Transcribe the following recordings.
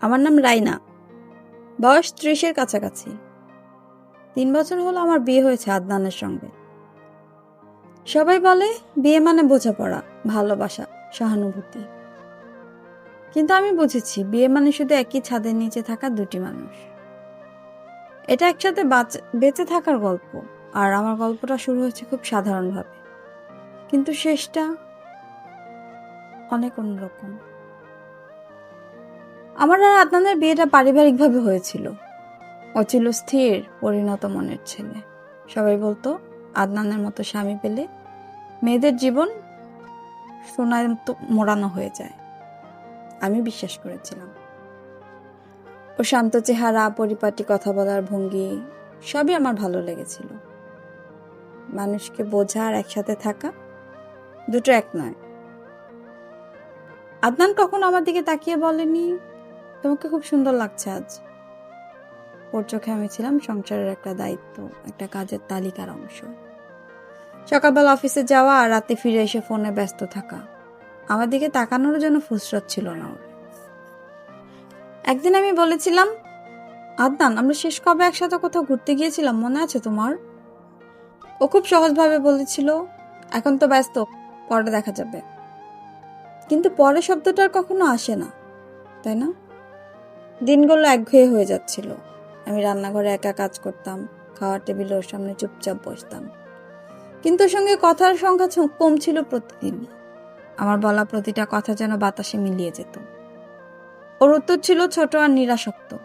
আমার নাম রাইনা। বয়স ত্রিশের কাছাকাছি। তিন বছর হলো আমার বিয়ে হয়েছে আদনানের সঙ্গে। সবাই বলে, বিয়ে মানে বোঝাপড়া, ভালোবাসা, সহানুভূতি। কিন্তু আমি বুঝেছি, বিয়ে মানে শুধু একই ছাদের নিচে থাকা দুটি মানুষ। এটা একসাথে বাঁচ- থাকার গল্প, আর আমার গল্পটা শুরু হয়েছে খুব সাধারণভাবে। কিন্তু শেষটা অনেক অন্যরকম। আমার আর আদনানের বিয়েটা পারিবারিকভাবে হয়েছিল। ও ছিল স্থির, পরিণত মনের ছেলে। সবাই বলতো, আদনানের মতো স্বামী পেলে মেয়েদের জীবন সোনার মতো মোড়ানো হয়ে যায়। আমি বিশ্বাস করেছিলাম। ও শান্ত চেহারা, পরিপাটি কথা বলার ভঙ্গি, সবই আমার ভালো লেগেছিল। মানুষকে বোঝা আর একসাথে থাকা দুটো এক নয়। আদনান কখনো আমার দিকে তাকিয়ে বলেনি তোমাকে খুব সুন্দর লাগছে আজ। ওর চোখে আমি ছিলাম সংসারের একটা দায়িত্ব, একটা কাজের তালিকার অংশ। সকালবেলা অফিসে যাওয়া আর রাতে ফিরে এসে ফোনে ব্যস্ত থাকা। আমার দিকে তাকানোর জন্য ফুসরত ছিল না ওর। একদিন আমি বলেছিলাম, আদনান, আমরা শেষ কবে একসাথে কোথাও ঘুরতে গিয়েছিলাম, মনে আছে তোমার? ও খুব সহজভাবে বলেছিল, এখন তো ব্যস্ত, পরে দেখা যাবে। কিন্তু পরে শব্দটা আর কখনো আসে না, তাই না? দিনগুলো একঘেয়ে হয়ে যাচ্ছিল। আমি রান্নাঘরে একা কাজ করতাম, খাওয়ার টেবিলে ওর সামনে চুপচাপ বসতাম। কিন্তু সঙ্গে কথার সংখ্যা ছ- কম ছিল প্রতিদিন। আমার বলা প্রতিটা কথা যেন বাতাসে মিলিয়ে যেত। ওর উত্তর ছিল, ছোট আর নিরাসক্ত।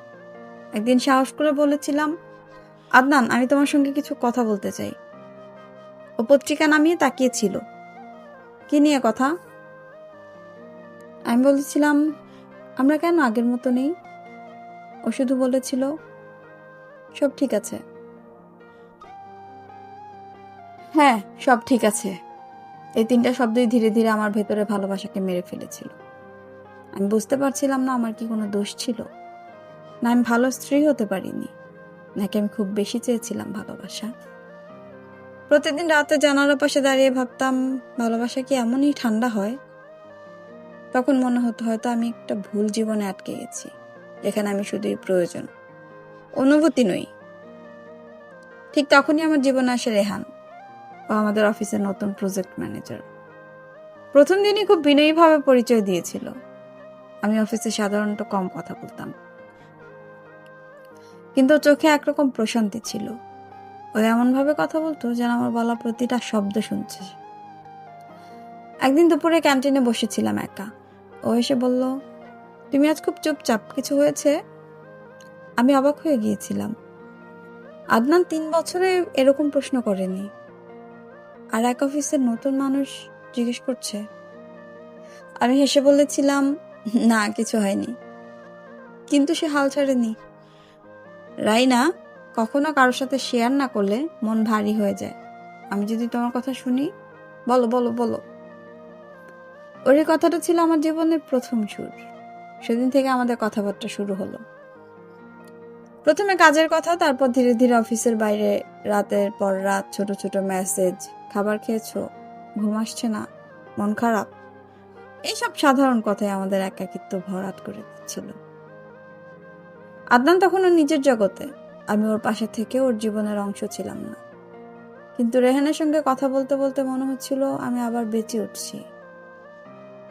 একদিন সাহস করে বলেছিলাম, আদনান, আমি তোমার সঙ্গে কিছু কথা বলতে চাই। ও পত্রিকা নামিয়ে তাকিয়েছিল কি নিয়ে কথা? আমি বলেছিলাম, আমরা কেন আগের মতো নেই? ও শুধু বলেছিল। সব ঠিক আছে। হ্যাঁ সব ঠিক আছে। এই তিনটা শব্দই ধীরে ধীরে আমার ভেতরে ভালোবাসাকে মেরে ফেলেছিল। আমি বুঝতে পারছিলাম না আমার কি কোনো দোষ ছিল। না আমি ভালো স্ত্রী হতে পারিনি, নাকি আমি খুব বেশি চেয়েছিলাম ভালোবাসা। প্রতিদিন রাতে জানালার পাশে দাঁড়িয়ে ভাবতাম, ভালোবাসা কি এমনই ঠান্ডা হয়? তখন মনে হতো হয়তো আমি একটা ভুল জীবনে আটকে গেছি। যেখানে আমি শুধুই প্রয়োজন। অনুভূতি নই। ঠিক তখনই আমার জীবনে আসে রেহান, ও আমাদের অফিসের নতুন প্রজেক্ট ম্যানেজার প্রথম দিনই খুব বিনয়ীভাবে পরিচয় দিয়েছিল। আমি অফিসে সাধারণত কম কথা বলতাম। কিন্তু চোখে একরকম প্রশান্তি ছিল। ও এমনভাবে কথা বলতো যেন আমার বলা প্রতিটা শব্দ শুনছে। একদিন দুপুরে ক্যান্টিনে বসেছিলাম একা। ও এসে বলল তুমি আজ খুব চুপচাপ, কিছু হয়েছে? আমি অবাক হয়ে গিয়েছিলাম। আদনান তিন বছরে এরকম প্রশ্ন করেনি। আর এক অফিসের নতুন মানুষ জিজ্ঞেস করছে। আমি হেসে বলেছিলাম, না, কিছু হয়নি। কিন্তু সে হাল ছাড়েনি। রাইনা, কখনো কারোর সাথে শেয়ার না করলে মন ভারী হয়ে যায়। আমি যদি তোমার কথা শুনি, বলো বলো বলো। ওর, কথাটা ছিল আমার জীবনের প্রথম সুর। সেদিন থেকে আমাদের কথাবার্তা শুরু হলো। প্রথমে কাজের কথা, তারপর ধীরে ধীরে অফিসের বাইরে, রাতের পর রাত, ছোট ছোট মেসেজ খাবার খেয়েছো, ঘুম আসছে না, মন খারাপ। এইসব সাধারণ কথাই আমাদের একাকিত্ব ভরাট করে দিচ্ছিল। আদনান তখনও নিজের জগতে, আমি ওর পাশে থেকে ওর জীবনের অংশ ছিলাম না। কিন্তু রেহানের সঙ্গে কথা বলতে বলতে মনে হচ্ছিল আমি আবার বেঁচে উঠছি।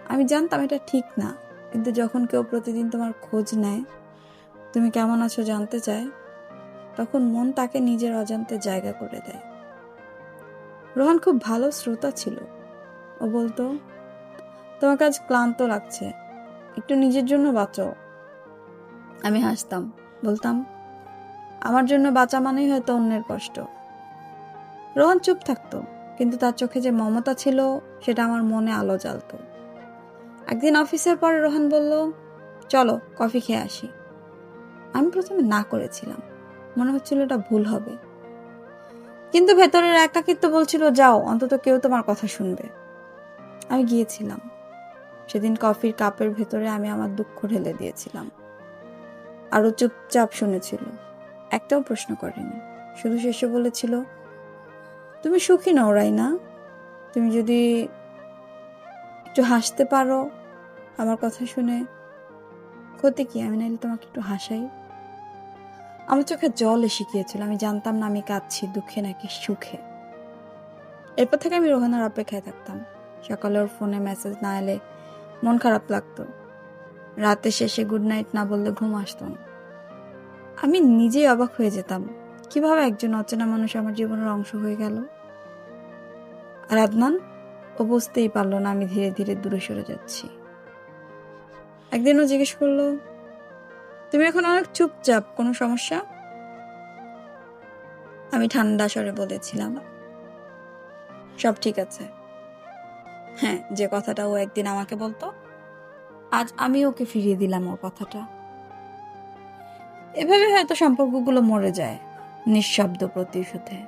আমি জানতাম এটা ঠিক না। কিন্তু যখন কেউ প্রতিদিন তোমার খোঁজ নেয়, তুমি কেমন আছো জানতে চায়, তখন মন তাকে নিজের অজান্তে জায়গা করে দেয়। রোহান খুব ভালো শ্রোতা ছিল। ও বলতো তোমার কাজ ক্লান্ত লাগছে, একটু নিজের জন্য বাঁচো আমি হাসতাম, বলতাম, আমার জন্য বাঁচা মানেই হয়তো অন্যের কষ্ট। রোহান চুপ থাকতো, কিন্তু তার চোখে যে মমতা ছিল, সেটা আমার মনে আলো জ্বালতো। একদিন অফিসের পর রোহান বলল, চলো, কফি খেয়ে আসি। আমি প্রথমে না করেছিলাম। মনে হচ্ছিল এটা ভুল হবে। কিন্তু ভেতরের একাকিত্ব বলছিল, যাও, অন্তত কেউ তোমার কথা শুনবে। আমি গিয়েছিলাম। সেদিন কফির কাপের ভেতরে আমি আমার দুঃখ ঢেলে দিয়েছিলাম। আরও চুপচাপ শুনেছিল। একটাও প্রশ্ন করেনি। শুধু শেষে বলেছিল, তুমি সুখী নও, রাইনা। তুমি যদি একটু হাসতে পারো আমার কথা শুনে। ক্ষতি কি? আমি নাইলে তোমাকে একটু হাসাই। আমার চোখে জল এসে গিয়েছিল, আমি জানতাম না আমি কাঁদছি, দুঃখে নাকি সুখে। এরপর থেকে আমি রোহানার অপেক্ষায় থাকতাম। সকালে ওর ফোনে মেসেজ না এলে মন খারাপ লাগতো। রাতে শেষে গুড নাইট না বললে ঘুম আসতো না। আমি নিজেই অবাক হয়ে যেতাম, কীভাবে একজন অচেনা মানুষ আমার জীবনের অংশ হয়ে গেল? আর আদনান? ও বুঝতেই পারল না আমি ধীরে ধীরে দূরে সরে যাচ্ছি। একদিন ও জিজ্ঞেস করল, তুমি এখন অনেক চুপচাপ, কোনো সমস্যা? আমি ঠান্ডা স্বরে বলেছিলাম, সব ঠিক আছে। হ্যাঁ যে কথাটা ও একদিন আমাকে বলতো, আজ আমি ওকে ফিরিয়ে দিলাম ওর কথাটা। এভাবে হয়তো সম্পর্কগুলো মরে যায়, নিঃশব্দ প্রতিশোধে।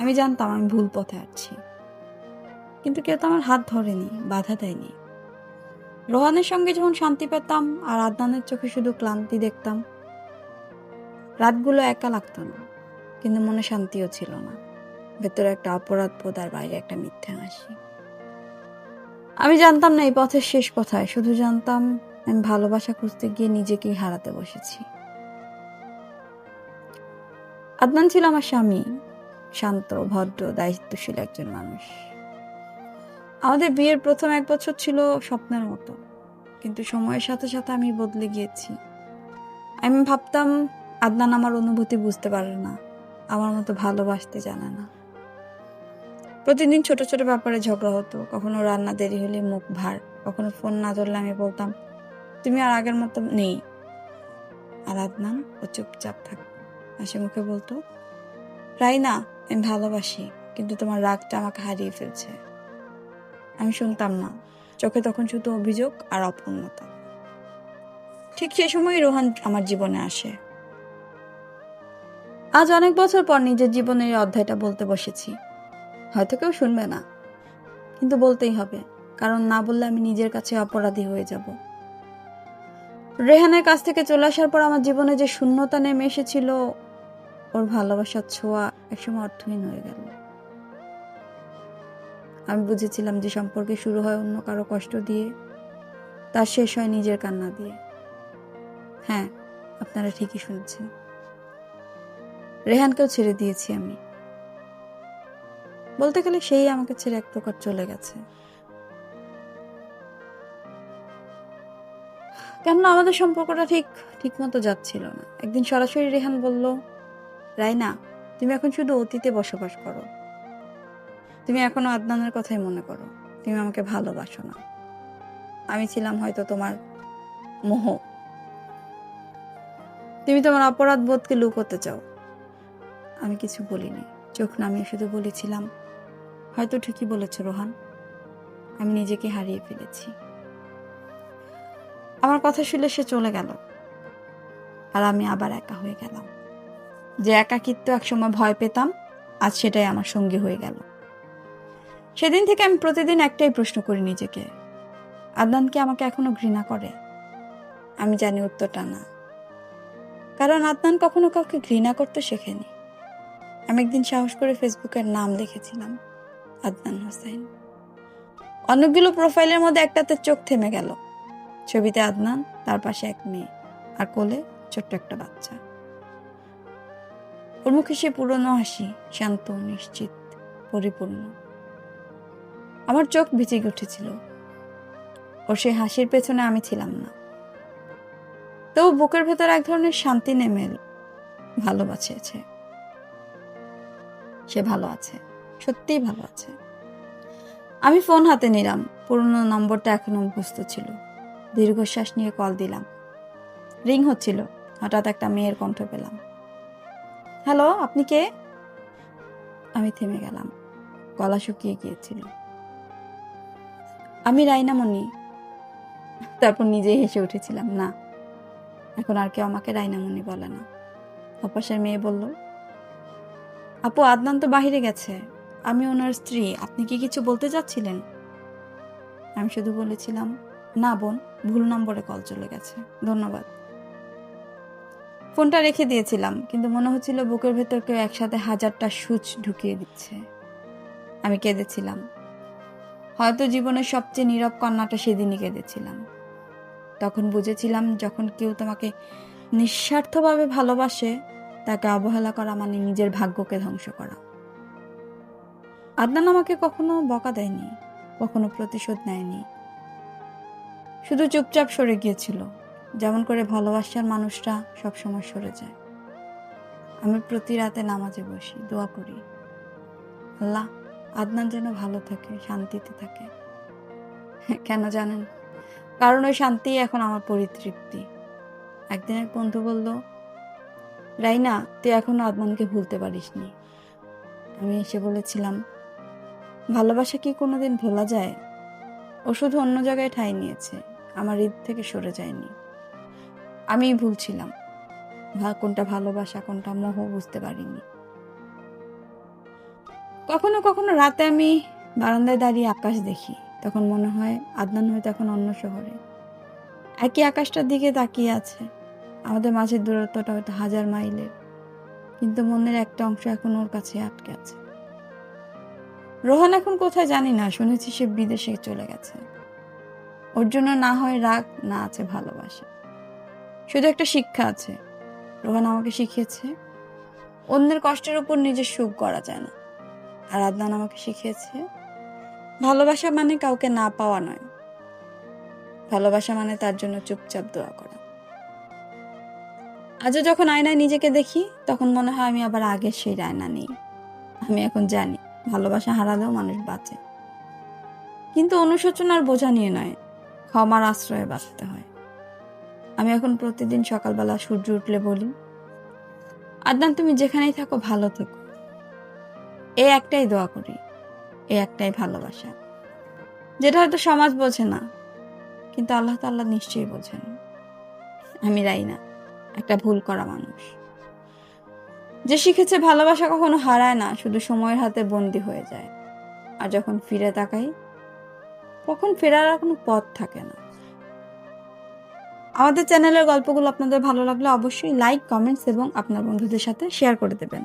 আমি জানতাম আমি ভুল পথে আছি কিন্তু কেউ তো আমার হাত ধরেনি, বাধা দেয়নি। রোহানের সঙ্গে যখন শান্তি পেতাম আর আদনানের চোখে শুধু ক্লান্তি দেখতাম, রাতগুলো একা লাগতো না, কিন্তু মনে শান্তিও ছিল না। ভেতরে একটা অপরাধ বোধ আর বাইরে একটা মিথ্যা হাসি। আমি জানতাম না এই পথের শেষ কোথায়, শুধু জানতাম আমি ভালোবাসা খুঁজতে গিয়ে নিজেকেই হারাতে বসেছি। আদনান ছিল আমার স্বামী, শান্ত, ভদ্র, দায়িত্বশীল একজন মানুষ। আমাদের বিয়ের প্রথম এক বছর ছিল স্বপ্নের মতো। কিন্তু সময়ের সাথে সাথে আমি বদলে গিয়েছি। আমি ভাবতাম, আদনান আমার অনুভূতি বুঝতে পারে না, আমার মতো ভালোবাসতে জানে না। প্রতিদিন ছোট ছোট ব্যাপারে ঝগড়া হতো, কখনো রান্না দেরি হলে মুখ ভার, কখনো ফোন না ধরলে আমি বলতাম, তুমি আর আগের মতো নেই। আর আদনান ও চুপচাপ থাকতো হাসি মুখে বলতো প্রায় রাইনা, আমি ভালোবাসি, কিন্তু তোমার রাগটা আমাকে হারিয়ে ফেলছে। আমি শুনতাম না। চোখে তখন শুধু অভিযোগ আর অপূর্ণতা। ঠিক সেই সময় রোহান আমার জীবনে আসে। আজ অনেক বছর পর নিজের জীবনের অধ্যায়টা বলতে বসেছি। হয়তো কেউ শুনবে না। কিন্তু বলতেই হবে, কারণ না বললে আমি নিজের কাছে অপরাধী হয়ে যাব। রেহানের কাছ থেকে চলে আসার পর আমার জীবনে যে শূন্যতা নেমে এসেছিল, ওর ভালোবাসার ছোঁয়া একসময় অর্থহীন হয়ে গেল। আমি বুঝেছিলাম যে সম্পর্কে শুরু হয় অন্য কারও কষ্ট দিয়ে, তার শেষ হয় নিজের কান্না দিয়ে। হ্যাঁ আপনারা ঠিকই শুনছেন। রেহানকেও ছেড়ে দিয়েছি আমি। বলতে গেলে সেই আমাকে ছেড়ে এক প্রকার চলে গেছে। কেননা আমাদের সম্পর্কটা ঠিক ঠিক মতো যাচ্ছিল না। একদিন সরাসরি রেহান বলল, রাইনা, তুমি এখন শুধু অতীতে বসবাস করো। তুমি এখনও আদনানের কথাই মনে করো। তুমি আমাকে ভালোবাসো না। আমি ছিলাম হয়তো তোমার মোহ। তুমি তোমার অপরাধ বোধকে লুকোতে চাও। আমি কিছু বলিনি। চোখ নামিয়ে শুধু বলেছিলাম, হয়তো ঠিকই বলেছ, রোহান। আমি নিজেকে হারিয়ে ফেলেছি। আমার কথা শুনে সে চলে গেল। আর আমি আবার একা হয়ে গেলাম। যে একাকিত্ব একসময় ভয় পেতাম, আজ সেটাই আমার সঙ্গী হয়ে গেল। সেদিন থেকে আমি প্রতিদিন একটাই প্রশ্ন করি নিজেকে। আদনান কি আমাকে এখনও ঘৃণা করে। আমি জানি উত্তরটা না। কারণ আদনান কখনো কাউকে ঘৃণা করতে শেখেনি। আমি একদিন সাহস করে ফেসবুকের নাম লিখেছিলাম আদনান হোসেন। অনেকগুলো প্রোফাইলের মধ্যে একটাতে চোখ থেমে গেল। ছবিতে আদনান, তার পাশে এক মেয়ে আর কোলে ছোট্ট একটা বাচ্চা। ওর মুখে সে পুরনো হাসি, শান্ত, নিশ্চিত, পরিপূর্ণ। আমার চোখ ভিজে উঠেছিল। ওর সেই হাসির পেছনে আমি ছিলাম না। তবু বুকের ভেতর এক ধরনের শান্তি নেমে এলো। ভালোবাসেছে সে ভালো আছে। সত্যিই ভালো আছে। আমি ফোন হাতে নিলাম। পুরনো নম্বরটা এখনও মুখস্থ ছিল। দীর্ঘশ্বাস নিয়ে কল দিলাম। রিং হচ্ছিল। হঠাৎ একটা মেয়ের কণ্ঠ পেলাম। হ্যালো, আপনি কে? আমি থেমে গেলাম। গলা শুকিয়ে গিয়েছিল। আমি রাইনামণি তারপর নিজেই হেসে উঠেছিলাম, না, এখন আর কেউ আমাকে রাইনামণি বলে না। অপাসের মেয়ে বলল, আপু, আদনান তো বাহিরে গেছে। আমি ওনার স্ত্রী, আপনি কি কিছু বলতে চাচ্ছিলেন? আমি শুধু বলেছিলাম, না বোন, ভুল নম্বরে কল চলে গেছে। ধন্যবাদ। ফোনটা রেখে দিয়েছিলাম, কিন্তু মনে হচ্ছিল বুকের ভেতর কেউ একসাথে হাজারটা সুচ ঢুকিয়ে দিচ্ছে। আমি কেঁদেছিলাম। হয়তো জীবনের সবচেয়ে নীরব কান্নাটা সেদিনই কেঁদেছিলাম। তখন বুঝেছিলাম যখন কেউ তোমাকে নিঃস্বার্থভাবে ভালোবাসে, তাকে অবহেলা করা মানে নিজের ভাগ্যকে ধ্বংস করা। আদনান আমাকে কখনো বকা দেয়নি, কখনো প্রতিশোধ নেয়নি। শুধু চুপচাপ সরে গিয়েছিল, যেমন করে ভালোবাসার মানুষরা সবসময় সরে যায়। আমি প্রতি রাতে নামাজে বসি, দোয়া করি। আল্লাহ আদনান যেন ভালো থাকে, শান্তিতে থাকে। কেন জানেন? কারণ ওই শান্তি এখন আমার পরিতৃপ্তি। একদিন এক বন্ধু বলল, রাইনা, তুই এখনও আদনানকে ভুলতে পারিসনি। আমি এসে বলেছিলাম, ভালোবাসা কি কোনোদিন ভোলা যায়? ও শুধু অন্য জায়গায় ঠাঁই নিয়েছে, আমার ঈদ থেকে সরে যায়নি। আমি ভুলছিলাম কোনটা ভালোবাসা, কোনটা মোহ বুঝতে পারিনি। কখনো কখনো রাতে আমি বারান্দায় দাঁড়িয়ে আকাশ দেখি। তখন মনে হয় আদনান হয়তো এখন অন্য শহরে। একই আকাশটার দিকে তাকিয়ে আছে। আমাদের মাঝের দূরত্বটা হয়তো হাজার মাইলের। কিন্তু মনের একটা অংশ এখন ওর কাছে আটকে আছে। রোহান এখন কোথায় জানি না, শুনেছি সে বিদেশে চলে গেছে। ওর জন্য না হয় রাগ, না আছে ভালোবাসা। শুধু একটা শিক্ষা আছে। রোহান আমাকে শিখিয়েছে, অন্যের কষ্টের উপর নিজের সুখ করা যায় না। আর আদনান আমাকে শিখিয়েছে, ভালোবাসা মানে কাউকে না পাওয়া নয়। ভালোবাসা মানে তার জন্য চুপচাপ দোয়া করা। আজও যখন আয়নায় নিজেকে দেখি, তখন মনে হয় আমি আবার আগের সেই আয়না নেই। আমি এখন জানি, ভালোবাসা হারালেও মানুষ বাঁচে। কিন্তু অনুশোচনার বোঝা নিয়ে নয়, ক্ষমার আশ্রয়ে বাঁচতে হয়। আমি এখন প্রতিদিন সকালবেলা সূর্য উঠলে বলি, আদনান, তুমি যেখানেই থাকো, ভালো থেকো। এই একটাই দোয়া করি এই একটাই ভালোবাসা। যেটা হয়তো সমাজ বোঝে না, কিন্তু আল্লাহ তাল্লাহ নিশ্চয়ই বোঝেন। আমি রাই না, একটা ভুল করা মানুষ। যে শিখেছে ভালোবাসা কখনো হারায় না, শুধু সময়ের হাতে বন্দি হয়ে যায়। আর যখন ফিরে তাকাই, তখন ফেরার আর কোনো পথ থাকে না। আমাদের চ্যানেলের গল্পগুলো আপনাদের ভালো লাগলে অবশ্যই লাইক, কমেন্টস এবং আপনার বন্ধুদের সাথে শেয়ার করে দেবেন।